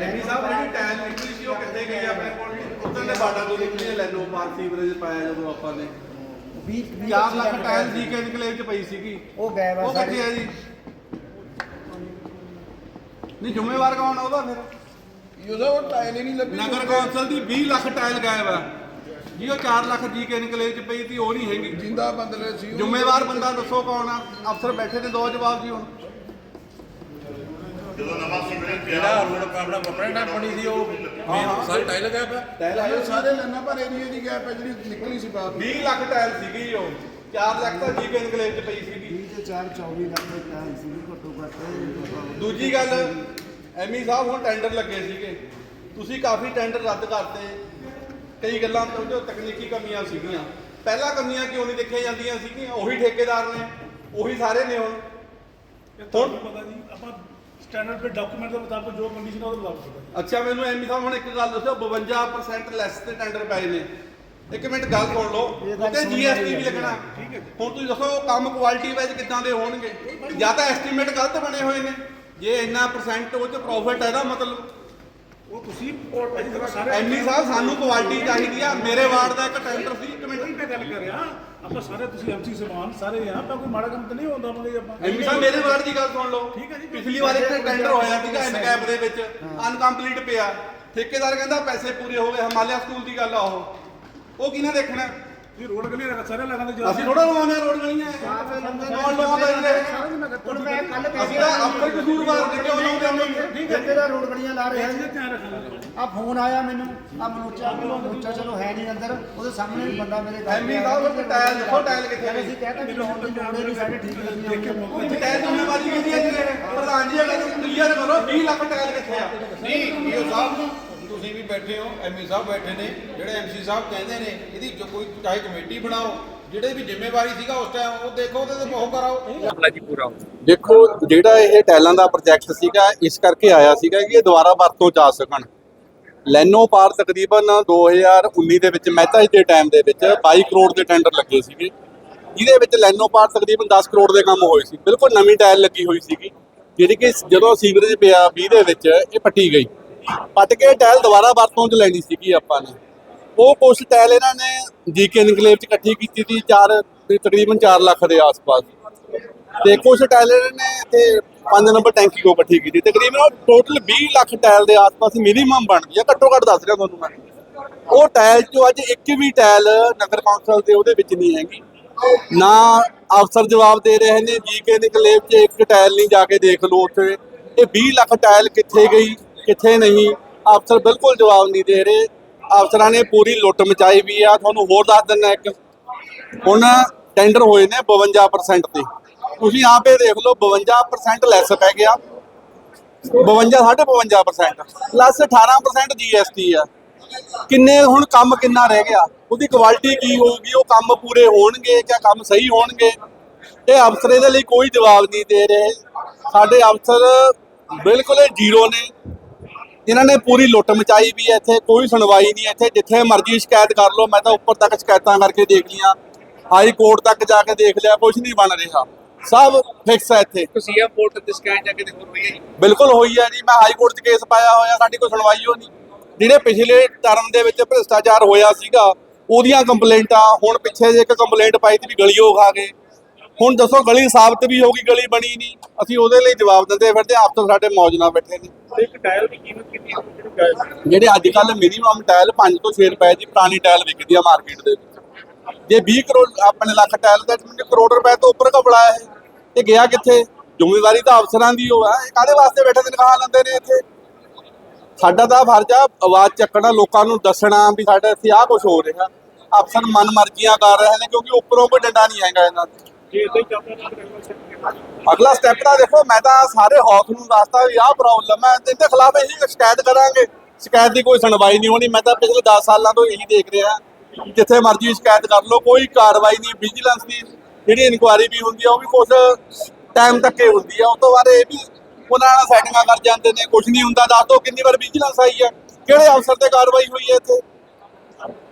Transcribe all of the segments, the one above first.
ਐਨੀ ਸਾਹਿਬ ਜਿਹੜੀ ਟਾਈਮ ਨਿਕਲੀ ਸੀ ਉਹ ਕਿੱਥੇ ਗਈ ਆਪਣੇ ਕੋਲ? ਉਦੋਂ ਦੇ ਬਾਟਾ ਤੋਂ ਨਿਕਲੀ ਲੈਨੋ ਪਾਰ ਸੀਵਰੇਜ ਪਾਇਆ ਜਦੋਂ ਆਪਾਂ ਨੇ। 20 4 ਲੱਖ ਟਾਈਲ ਜੀ ਕੇ ਨਿਕਲੇ ਚ ਪਈ ਸੀਗੀ। ਉਹ ਗਾਇਬ ਆ ਉਹ ਕਿੱਥੇ ਆ ਜੀ? ਨਹੀਂ ਜ਼ਿੰਮੇਵਾਰ ਕੌਣ ਆ ਉਹਦਾ ਫਿਰ? ਉਹਦਾ ਉਹ ਟਾਇਲ ਹੀ ਨਹੀਂ ਲੱਗੀ ਨਗਰ ਕੌਂਸਲ ਦੀ 20 ਲੱਖ ਟਾਈਲ ਗਾਇਬ ਆ। ਜੀ ਉਹ 4 ਲੱਖ ਜੀ ਕੇ ਨਿਕਲੇ ਚ ਪਈ ਸੀ ਉਹ ਨਹੀਂ ਹੈਗੀ। ਜਿੰਦਾ ਬੰਦਲੇ ਸੀ ਜ਼ਿੰਮੇਵਾਰ ਬੰਦਾ ਦੱਸੋ ਕੌਣ ਆ? ਅਫਸਰ ਬੈਠੇ ਤੇ ਦੋ ਜਵਾਬ ਜੀ ਹੁਣ। ਜਿਹੜਾ ਰੋਡ ਆਪਣਾ ਕੱਪੜੇ ਨਾਲ ਬਣੀ ਸੀ ਉਹ ਸਾਰੀ ਟਾਈਲ ਲਗਾਇਆ ਪਿਆ ਟਾਇਲ ਸਾਰੇ ਲੈਣਾ ਪਰ ਏਰੀਆ ਦੀ ਗੈਪ ਹੈ ਜਿਹੜੀ ਨਿਕਲੀ ਸੀ ਬਾਹਰ। 20 ਲੱਖ ਟਾਈਲ ਸੀਗੀ ਉਹ। 4 ਲੱਖ ਤਾਂ ਜੀ ਕੇ ਨਿਕਲੇ ਚ ਪਈ ਸੀਗੀ। 20 ਤੇ 4 24 ਲੱਖ ਦੇ ਟਾਈਲ ਸੀ ਘੱਟੋ ਘੱਟ। ਦੂਜੀ ਗੱਲ ਐਮੀ ਸਾਹਿਬ ਹੁਣ ਟੈਂਡਰ ਲੱਗੇ ਸੀਗੇ। ਤੁਸੀਂ ਕਾਫੀ ਟੈਂਡਰ ਰੱਦ ਕਰਤੇ। ਕਈ ਗੱਲਾਂ ਤੋਂ ਜੋ ਤਕਨੀਕੀ ਕਮੀਆਂ ਸੀਗੀਆਂ। ਪਹਿਲਾਂ ਕਮੀਆਂ ਕਿਉਂ ਨਹੀਂ ਦੇਖੀਆਂ ਜਾਂਦੀਆਂ ਸੀਗੀਆਂ? ਉਹੀ ਠੇਕੇਦਾਰ ਨੇ ਉਹੀ ਸਾਰੇ ਨੇ ਹੁਣ। ਇਹ ਤੁਹਾਨੂੰ ਪਤਾ ਜੀ ਆਪਾਂ ਸਟੈਂਡਰਡ ਦੇ ਡਾਕੂਮੈਂਟ ਦੇ ਮੁਤਾਬਕ ਜੋ ਕੰਡੀਸ਼ਨ ਹੈ ਉਹਦੇ ਮੁਤਾਬਕ ਹੋਗਾ ਅੱਛਾ ਮੈਨੂੰ ਐਮੀ ਸਾਹਿਬ ਹੁਣ ਇੱਕ ਗੱਲ ਦੱਸੋ 52% ਲੈਸ ਤੇ ਟੈਂਡਰ ਪਏ ਨੇ। ਇੱਕ ਮਿੰਟ ਗੱਲ ਸੁਣ ਲਓ। ਉੱਤੇ ਜੀਐਸਟੀ ਵੀ ਹੈ। ਲੱਗਣਾ ਹੁਣ ਤੁਸੀਂ ਦੱਸੋ ਕੰਮ ਕੁਆਲਿਟੀ ਵਾਈਜ਼ ਕਿੱਦਾਂ ਦੇ ਹੋਣਗੇ? ਜਾਂ ਤਾਂ ਐਸਟੀਮੇਟ ਗਲਤ ਬਣੇ ਹੋਏ ਨੇ। ਜੇ ਇੰਨਾ ਪਰਸੈਂਟ ਉਹ ਚ ਪ੍ਰੋਫਿਟ ਹੈ ਨਾ ਮਤਲਬ ਉਹ ਤੁਸੀਂ ਐਮੀ ਸਾਹਿਬ ਸਾਨੂੰ ਕੁਆਲਿਟੀ ਚਾਹੀਦੀ ਆ। ਮੇਰੇ ਵਾਰਡ ਦਾ ਇੱਕ ਟੈਂਡਰ ਸੀ ਇੱਕ ਉਹੀ ਮਿੰਟ ਤਾਂ ਗੱਲ ਕਰ ਰਿਹਾ ਆਪਾਂ ਸਾਰੇ ਤੁਸੀਂ ਐਮਸੀ ਸਮਾਨ ਸਾਰੇ ਆ ਆਪਾਂ ਕੋਈ ਮਾੜਾ ਕੰਮ ਤਾਂ ਨਹੀਂ ਹੁੰਦਾ ਮੰਗੇ ਆਪਾਂ। ਐਮੀ ਸਾਹਿਬ ਮੇਰੇ ਵਾਰਡ ਦੀ ਗੱਲ ਸੁਣ ਲਓ। ਠੀਕ ਹੈ ਜੀ। ਪਿਛਲੀ ਵਾਰ ਇੱਕ ਟੈਂਡਰ ਹੋਇਆ ਸੀਗਾ ਐਨਕੈਪ ਦੇ ਵਿੱਚ। ਅਨਕੰਪਲੀਟ ਪਿਆ। ਠੇਕੇਦਾਰ ਕਹਿੰਦਾ ਪੈਸੇ ਪੂਰੇ ਹੋ ਗਏ ਹਿਮਾਲਿਆ ਸਕੂਲ ਦੀ ਗੱਲ ਆ ਉਹ। ਉਹ ਕਿਹਨੇ ਦੇਖਣਾ? ਇਹ ਰੋਡ ਗਲੀ ਦਾ ਸਾਰੇ ਲਗਾਉਂਦੇ ਜੋ ਅਸੀਂ ਥੋੜਾ ਲਵਾਉਂਦੇ ਰੋਡ ਗਲੀਆਂ ਇਹਨੇ ਹੁਣ ਮੈਂ ਕੱਲ ਅਸੀਂ ਤਾਂ ਆਪਣੇ ਕਸੂਰਵਾਰ ਨੇ ਕਿਉਂ ਲਾਉਂਦੇ ਹੁੰਦੇ ਠੀਕ ਹੈ। ਜਿਹੜਾ ਰੋਡ ਗਲੀਆਂ ਲਾ ਰਿਹਾ ਇਹ ਰੱਖਣਾ। ਆ ਫੋਨ ਆਇਆ ਮੈਨੂੰ। ਆ ਮਨੋਚਾ ਮਨੋਚਾ ਚਲੋ ਹੈ ਨਹੀਂ ਅੰਦਰ। ਉਹਦੇ ਸਾਹਮਣੇ ਵੀ ਬੰਦਾ ਮੇਰੇ ਘਰ ਐਮੀ ਸਾਹਿਬ ਉਹ ਟਾਇਲ ਦੇਖੋ ਟਾਇਲ ਕਿੱਥੇ ਕਹਿੰਦੇ ਨੇ ਸੀ ਕਹਿੰਦਾ ਕਿ ਲਾਉਣ ਦੀ ਲੋੜ ਹੀ ਨਹੀਂ ਸਾਡੇ ਠੀਕ ਲੱਗੀ ਹੋਈ ਉੱਥੇ ਟਾਇਲ ਜ਼ਿੰਮੇਵਾਰੀ ਕਿਹਦੀ ਹੈ ਜੀ ਪ੍ਰਧਾਨ ਜੀ ਅਗਰ ਕਲੀਅਰ ਕਰੋ 20 ਲੱਖ ਟਾਇਲ ਕਿੱਥੇ ਆ? ਨਹੀਂ ਈਓ ਸਾਹਿਬ ਤੁਸੀਂ ਵੀ ਬੈਠੇ ਹੋ ਐਮਈ ਸਾਹਿਬ ਬੈਠੇ ਨੇ ਜਿਹੜੇ ਐਮਸੀ ਸਾਹਿਬ ਕਹਿੰਦੇ ਨੇ ਇਹਦੀ ਜੋ ਕੋਈ ਚਾਹੇ ਕਮੇਟੀ ਬਣਾਓ ਜਿਹੜੇ ਵੀ ਜ਼ਿੰਮੇਵਾਰੀ ਸੀਗਾ ਉਸ ਟਾਈਮ ਉਹ ਦੇਖੋ ਉਹਦੇ ਤੇ ਬਹੁ ਕਰਾਓ। ਦੇਖੋ ਜਿਹੜਾ ਇਹ ਟਾਇਲਾਂ ਦਾ ਪ੍ਰੋਜੈਕਟ ਸੀਗਾ ਇਸ ਕਰਕੇ ਆਇਆ ਸੀਗਾ ਕਿ ਇਹ ਦੁਬਾਰਾ ਵਰਤੋਂ ਚ ਆ ਸਕਣ। ਲੈਨੋ ਪਾਰ ਤਕਰੀਬਨ 2019 ਦੇ ਵਿੱਚ ਮਹਿਤਾ ਜੀ ਦੇ ਟਾਈਮ ਦੇ ਵਿੱਚ 22 ਕਰੋੜ ਦੇ ਟੈਂਡਰ ਲੱਗੇ ਸੀਗੇ। ਜਿਹਦੇ ਵਿੱਚ ਲੈਨੋ ਪਾਰ ਤਕਰੀਬਨ 10 ਕਰੋੜ ਦੇ ਕੰਮ ਹੋਏ ਸੀ। ਬਿਲਕੁਲ ਨਵੀਂ ਟਾਇਲ ਲੱਗੀ ਹੋਈ ਸੀਗੀ ਜਿਹੜੀ ਕਿ ਜਦੋਂ ਸੀਵਰੇਜ ਪਿਆ 20 ਦੇ ਵਿੱਚ ਇਹ ਪੱਟੀ ਗਈ। ਪੱਟ ਕੇ ਟਾਇਲ ਦੁਬਾਰਾ ਵਰਤੋਂ ਚ ਲੈਣੀ ਸੀਗੀ ਆਪਾਂ ਨੇ। ਉਹ ਕੁਛ ਟਾਇਲ ਇਹਨਾਂ ਨੇ ਜੀਕੇ ਇਨਕਲੇਵ ਚ ਇਕੱਠੀ ਕੀਤੀ ਸੀ 4 ਤਕਰੀਬਨ 4 ਲੱਖ ਦੇ ਆਸ-ਪਾਸ। ਤੇ ਕੁਛ ਟਾਇਲ ਨੇ ਤੇ 5 ਨੰਬਰ ਟੈਂਕੀ ਕੋ ਇਕੱਠੀ ਕੀਤੀ। ਤਕਰੀਬਨ ਟੋਟਲ 20 ਲੱਖ ਟਾਇਲ ਦੇ ਆਸ-ਪਾਸ ਮਿਨੀਮਮ ਬਣਦੀ ਆ। ਘੱਟੋ ਘੱਟ ਦੱਸ ਰਿਹਾ ਤੁਹਾਨੂੰ ਮੈਂ। ਉਹ ਟਾਇਲ ਚੋਂ ਅੱਜ ਇੱਕ ਵੀ ਟਾਇਲ ਨਗਰ ਕੌਂਸਲ ਦੇ ਉਹਦੇ ਵਿੱਚ ਨਹੀਂ ਹੈਗੀ। ਨਾ ਅਫਸਰ ਜਵਾਬ ਦੇ ਰਹੇ ਨੇ, ਜੀਕੇ ਨਿਕਲੇਵ 'ਚ ਇੱਕ ਟਾਇਲ ਨਹੀਂ ਜਾ ਕੇ ਦੇਖ ਲਓ ਉੱਥੇ। ਇਹ 20 ਲੱਖ ਟਾਇਲ ਕਿੱਥੇ ਗਈ? ਕਿੱਥੇ ਨਹੀਂ। ਅਫਸਰ ਬਿਲਕੁਲ ਜਵਾਬ ਨਹੀਂ ਦੇ ਰਹੇ। ਅਫਸਰਾਂ ਨੇ ਪੂਰੀ ਲੁੱਟ ਮਚਾਈ ਵੀ ਆ। ਤੁਹਾਨੂੰ ਹੋਰ ਦੱਸ ਦਿੰਦਾ ਇੱਕ। ਹੁਣ ਟੈਂਡਰ ਹੋਏ ਨੇ 52% ਤੇ। ਤੁਸੀਂ ਆਪੇ ਦੇਖ ਲਓ 52% ਲੈਸ ਪੈ ਗਿਆ। 52 52% ਪਲੱਸ 18% ਜੀਐਸਟੀ ਆ। ਕਿੰਨੇ ਹੁਣ ਕੰਮ ਕਿੰਨਾ ਰਹਿ ਗਿਆ? ਉਹਦੀ ਕੁਆਲਿਟੀ ਕੀ ਹੋਊਗੀ? ਉਹ ਕੰਮ ਪੂਰੇ ਹੋਣਗੇ ਜਾਂ ਕੰਮ ਸਹੀ ਹੋਣਗੇ? ਇਹ ਅਫਸਰ ਇਹਦੇ ਲਈ ਕੋਈ ਜਵਾਬ ਨਹੀਂ ਦੇ ਰਹੇ। ਸਾਡੇ ਅਫਸਰ ਬਿਲਕੁਲ ਜ਼ੀਰੋ ਨੇ। ਇਹਨਾਂ ਨੇ ਪੂਰੀ ਲੁੱਟ ਮਚਾਈ ਵੀ ਹੈ ਇੱਥੇ ਕੋਈ ਸੁਣਵਾਈ ਨਹੀਂ ਇੱਥੇ ਜਿੱਥੇ ਮਰਜ਼ੀ ਸ਼ਿਕਾਇਤ ਕਰ ਲਓ ਮੈਂ ਤਾਂ ਉੱਪਰ ਤੱਕ ਸ਼ਿਕਾਇਤਾਂ ਕਰਕੇ ਦੇਖ ਲੀਆਂ ਹਾਈ ਕੋਰਟ ਤੱਕ ਜਾ ਕੇ ਦੇਖ ਲਿਆ ਕੁਝ ਨਹੀਂ ਬਣ ਰਿਹਾ। ਸਭ ਫਿਕਸ ਹੈ ਇੱਥੇ। ਸੀਐਮ ਕੋਰਟ ਤੇ ਸ਼ਿਕਾਇਤ ਜਾ ਕੇ ਦੇਖੋ ਹੋਈ ਹੈ ਜੀ। ਬਿਲਕੁਲ ਹੋਈ ਹੈ ਜੀ ਮੈਂ ਹਾਈ ਕੋਰਟ 'ਚ ਕੇਸ ਪਾਇਆ ਹੋਇਆ ਸਾਡੀ ਕੋਈ ਸੁਣਵਾਈ ਹੋ ਨਹੀਂ। ਜਿਹੜੇ ਪਿਛਲੇ ਟਰਮ ਦੇ ਵਿੱਚ ਭ੍ਰਿਸ਼ਟਾਚਾਰ ਹੋਇਆ ਸੀਗਾ ਉਹਦੀਆਂ ਕੰਪਲੇਂਟਾਂ ਹੁਣ ਪਿੱਛੇ ਜੇ ਇੱਕ ਕੰਪਲੇਂਟ ਪਾਈ ਸੀ ਵੀ ਗਲੀਓ ਖਾ ਗਏ। ਹੁਣ ਦੱਸੋ ਗਲੀ ਸਾਬਤ ਵੀ ਹੋ ਗਈ ਗਲੀ ਬਣੀ ਨਹੀਂ। ਅਸੀਂ ਉਹਦੇ ਲਈ ਜਵਾਬ ਦਿੰਦੇ ਫਿਰਦੇ ਹਾਂ, ਅਫਸਰ ਸਾਡੇ ਮੌਜ ਨਾਲ ਬੈਠੇ ਨੇ। ਇੱਕ ਟਾਇਲ ਦੀ ਕੀਮਤ ਕਿੰਨੀ ਹੈ? ਜਿਹੜੀ ਅੱਜ ਕੱਲ ਮਿਨੀਮਮ ਟਾਇਲ 5 ਤੋਂ 6 ਰੁਪਏ ਦੀ ਪੁਰਾਣੀ ਟਾਇਲ ਵਿਕਦੀ ਆ ਮਾਰਕੀਟ ਦੇ ਵਿੱਚ। ਜੇ 20 ਕਰੋੜ ਆਪਣੇ ਲੱਖ ਟਾਇਲ ਦਾ ਮੈਨੂੰ ਕਰੋੜ ਰੁਪਏ ਤੋਂ ਉੱਪਰ ਕਪੜਾ ਹੈ ਇਹ। ਗਿਆ ਕਿੱਥੇ? ਜ਼ਿੰਮੇਵਾਰੀ ਤਾਂ ਅਫਸਰਾਂ ਦੀ ਹੋ ਹੈ ਇਹ ਕਾਹਦੇ ਵਾਸਤੇ ਬੈਠੇ ਤਨਖਾਹ ਲੈਂਦੇ ਨੇ ਇੱਥੇ? ਸਾਡਾ ਤਾਂ ਫਰਜ਼ ਆ ਆਵਾਜ਼ ਚੱਕਣਾ ਲੋਕਾਂ ਨੂੰ ਦੱਸਣਾ ਵੀ ਸਾਡੇ ਇੱਥੇ ਆਹ ਕੁਝ ਹੋ ਰਿਹਾ। ਅਫਸਰ ਮਨ ਮਰਜ਼ੀਆਂ ਕਰ ਰਹੇ ਨੇ ਕਿਉਂਕਿ ਉੱਪਰੋਂ ਕੋਈ ਡੰਡਾ ਨਹੀਂ ਹੈਗਾ ਇਹਨਾਂ ਤੇ ਤਾਂ। ਅਗਲਾ ਸਟੈਪ ਤਾਂ ਦੇਖੋ ਮੈਂ ਤਾਂ ਸਾਰੇ ਹੌਸ ਨੂੰ ਦੱਸਤਾ ਵੀ ਆਹ ਪ੍ਰੋਬਲਮ ਹੈ ਤੇ ਇਹਦੇ ਖਿਲਾਫ ਇਹੀ ਸ਼ਿਕਾਇਤ ਕਰਾਂਗੇ। ਸ਼ਿਕਾਇਤ ਦੀ ਕੋਈ ਸੁਣਵਾਈ ਨਹੀਂ ਹੋਣੀ। ਮੈਂ ਤਾਂ ਪਿਛਲੇ 10 ਸਾਲਾਂ ਤੋਂ ਇਹੀ ਦੇਖ ਰਿਹਾ ਜਿੱਥੇ ਮਰਜ਼ੀ ਸ਼ਿਕਾਇਤ ਕਰ ਲਓ ਕੋਈ ਕਾਰਵਾਈ ਨਹੀਂ ਵਿਜੀਲੈਂਸ ਦੀ ਜਿਹੜੀ ਇਨਕੁਆਇਰੀ ਵੀ ਹੁੰਦੀ ਆ ਉਹ ਵੀ ਕੁਝ ਟਾਈਮ ਤੱਕ ਹੀ ਹੁੰਦੀ ਆ। ਉਸ ਤੋਂ ਬਾਅਦ ਇਹ ਵੀ ਉਹਨਾਂ ਨਾਲ ਸੈਟਿੰਗਾਂ ਕਰ ਜਾਂਦੇ ਨੇ। ਕੁਝ ਨਹੀਂ ਹੁੰਦਾ। ਦੱਸ ਦਿਓ ਕਿੰਨੀ ਵਾਰ ਵਿਜੀਲੈਂਸ ਆਈ ਹੈ ਕਿਹੜੇ ਅਫਸਰ ਤੇ ਕਾਰਵਾਈ ਹੋਈ ਹੈ ਇੱਥੇ?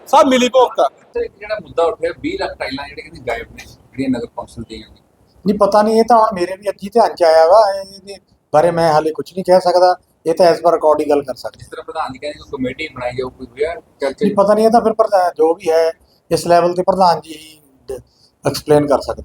ਸਭ ਮਿਲੀ ਭੁਗਤਾ ਜਿਹੜਾ ਮੁੱਦਾ ਉੱਠਿਆ 20 ਲੱਖ ਟਾਈਲਾਂ ਜਿਹੜੇ ਕਹਿੰਦੇ ਗਾਇਬ ਨੇ ਜਿਹੜੀਆਂ ਨਗਰ ਕੌਂਸਲ ਦੀਆਂ ਨੇ। ਨਹੀਂ ਪਤਾ ਨਹੀਂ ਇਹ ਤਾਂ ਹੁਣ ਮੇਰੇ ਵੀ ਅੱਜੀ ਧਿਆਨ ਚ ਆਇਆ ਵਾ ਇਹਦੇ ਬਾਰੇ ਮੈਂ ਹਾਲੇ ਕੁਝ ਨਹੀਂ ਕਹਿ ਸਕਦਾ। ਇਹ ਤਾਂ ਇਸ ਪਰ ਰਿਕਾਰਡ ਹੀ ਗੱਲ ਕਰ ਸਕਦੇ। ਜਿਸ ਤਰ੍ਹਾਂ ਪ੍ਰਧਾਨ ਜੀ ਕਹਿੰਦੇ ਕੋਈ ਕਮੇਟੀ ਬਣਾਈ ਜਾਊ ਕੋਈ ਹੋਇਆ ਚਰਚਾ ਨਹੀਂ ਪਤਾ ਨਹੀਂ ਇਹ ਤਾਂ ਫਿਰ ਪ੍ਰਧਾਨ ਜੋ ਵੀ ਹੈ ਇਸ ਲੈਵਲ ਤੇ ਪ੍ਰਧਾਨ ਜੀ ਹੀ ਐਕਸਪਲੇਨ ਕਰ ਸਕਦੇ।